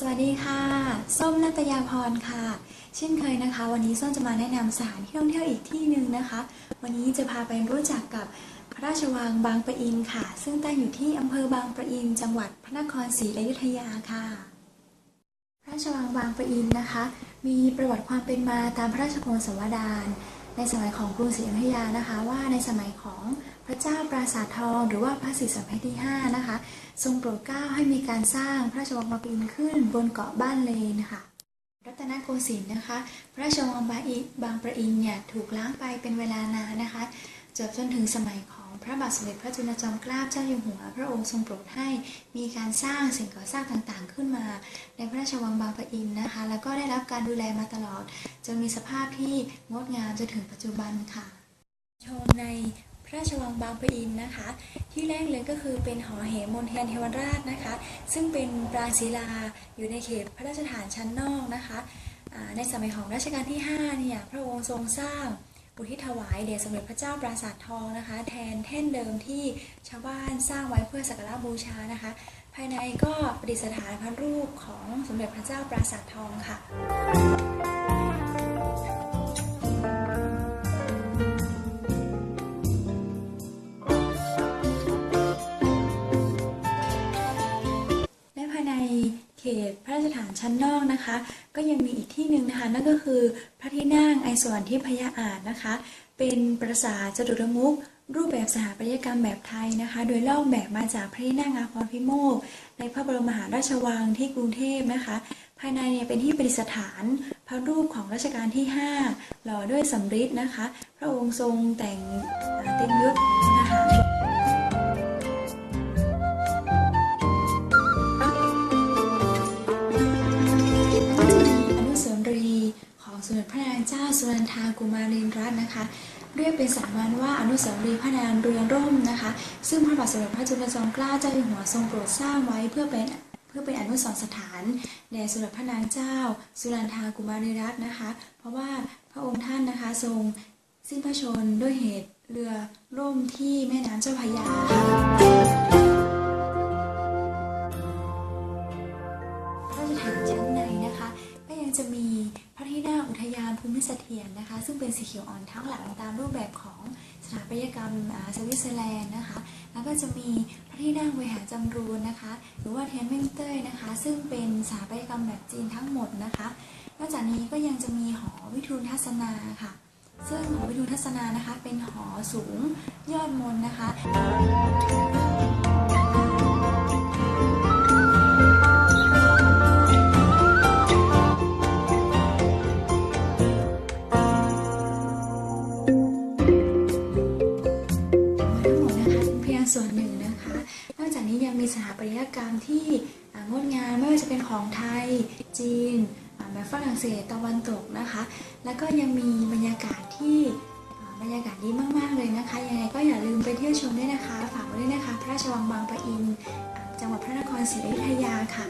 สวัสดีค่ะ ส้มนัตยาพรค่ะ เช่นเคยนะคะ วันนี้ส้มจะมาแนะนำสถานที่ท่องเที่ยวอีกที่หนึ่งนะคะ วันนี้จะพาไปรู้จักกับพระราชวังบางปะอินค่ะ ซึ่งตั้งอยู่ที่อำเภอบางปะอิน จังหวัดพระนครศรีอยุธยาค่ะ พระราชวังบางปะอินนะคะ มีประวัติความเป็นมาตามพระราชโองศาวดาร ในสมัยของกรุงศรีอยุธยานะคะว่าในสมัยของพระเจ้าปราสาททองหรือว่าพระศรีสัมพันธ์ที่5นะคะ ทรงโปรดเกล้าให้มีการสร้างพระราชวังบางปะอินขึ้นบนเกาะบ้านเลนค่ะรัตนโกสินทร์นะคะ พระราชวังบาอิบางปะอินเนี่ยถูกล้างไปเป็นเวลานานนะคะ จนจนถึงสมัยของพระบาทสมเด็จพระจุลจอมเกล้าเจ้าอยู่หัว พระองค์ทรงโปรดให้มีการสร้างสิ่งก่อสร้างต่างๆ ขึ้นมา ในพระราชวังบางปะอินนะคะ แล้วก็ได้รับการดูแลมาตลอด จนมีสภาพที่งดงามจนถึงปัจจุบันค่ะ ชมในพระราชวังบางปะอินนะคะ ที่แรกเลยก็คือเป็นหอเหมนเทียนเทวราชนะคะ ซึ่งเป็นปรางศิลาอยู่ในเขตพระราชฐานชั้นนอกนะคะในสมัยของรัชกาลที่5เนี่ยพระองค์ทรงสร้าง อุทิศถวายเดชสมเด็จพระเจ้าปราสาททองนะคะ แทนแท่นเดิมที่ชาวบ้านสร้างไว้เพื่อสักการะบูชานะคะ ภายในก็ประดิษฐานพระรูปของสมเด็จพระเจ้าปราสาททองค่ะ ตพระราชฐานชั้นนอกนะคะ ก็ยังมีอีกที่หนึ่งนะคะนั่นก็คือพระที่นั่งไอสวรรค์ที่พยาอาจนะคะ เป็นปราสาทจตุรมุขรูปแบบสถาปัตยกรรมแบบไทยนะคะ โดยลอกแบบมาจากพระที่นั่งอาภรณ์พิโมกในพระบรมมหาราชวังที่กรุงเทพนะคะ ภายในเนี่ยเป็นที่ประดิษฐานพระรูปของรัชกาลที่ 5 หล่อด้วยสำริดนะคะ พระองค์ทรงแต่งเต็มยศนะคะ กุมารีรัตน์นะคะ เรียกเป็นสามัญว่าอนุสาวรีย์พระนางเรือนร่มนะคะ ซึ่งพระบาทสมเด็จพระจุลจอมเกล้าเจ้าอยู่หัวทรงโปรดสร้างไว้เพื่อเป็นเพื่อเป็นอนุสรณ์สถานแด่สมเด็จพระนางเจ้า สุนันทากุมารีรัตน์นะคะ เพราะว่าพระองค์ท่านนะคะทรงสิ้นพระชนด้วยเหตุเรือร่มที่แม่น้ำเจ้าพระยาค่ะ เป็นสีเขียวอ่อนทั้งหลังตามรูปแบบของสถาปัตยกรรมสวิตเซอร์แลนด์นะคะ แล้วก็จะมีพระที่นั่งเวหาจำรูนนะคะ หรือว่าเทียนเม่งเต้ยนะคะ ซึ่งเป็นสถาปัตยกรรมแบบจีนทั้งหมดนะคะ นอกจากนี้ก็ยังจะมีหอวิทูลทัศนาค่ะ ซึ่งหอวิทูลทัศนานะคะ เป็นหอสูงยอดมนนะคะ สถาปัตยกรรมที่งดงามไม่ว่าจะเป็นของไทย จีนแบบฝรั่งเศสตะวันตกนะคะ แล้วก็ยังมีบรรยากาศที่บรรยากาศดีมาก ๆ เลยนะคะ ยังไงก็อย่าลืมไปเที่ยวชมด้วยนะคะ ฝากไว้ด้วยนะคะ พระราชวังบางปะอิน จังหวัดพระนครศรีอยุธยาค่ะ